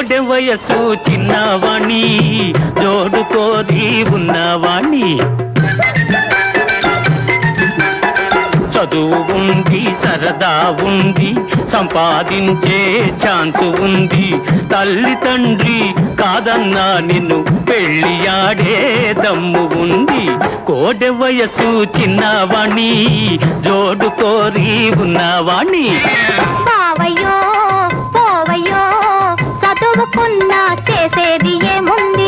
కోడె వయసు చిన్నవాణి జోడుకోది ఉన్నవాణి. చదువు ఉంది సరదా ఉంది సంపాదించే ఛాన్స్ ఉంది. తల్లి తండ్రి కాదన్నా నిన్ను పెళ్ళియాడే దమ్ము ఉంది. కోడె వయసు చిన్నవాణి జోడు కోరి ఉన్నవాణి. బావయ్యో పోవయ్యో చదువుకున్నా చేసేది ఏముంది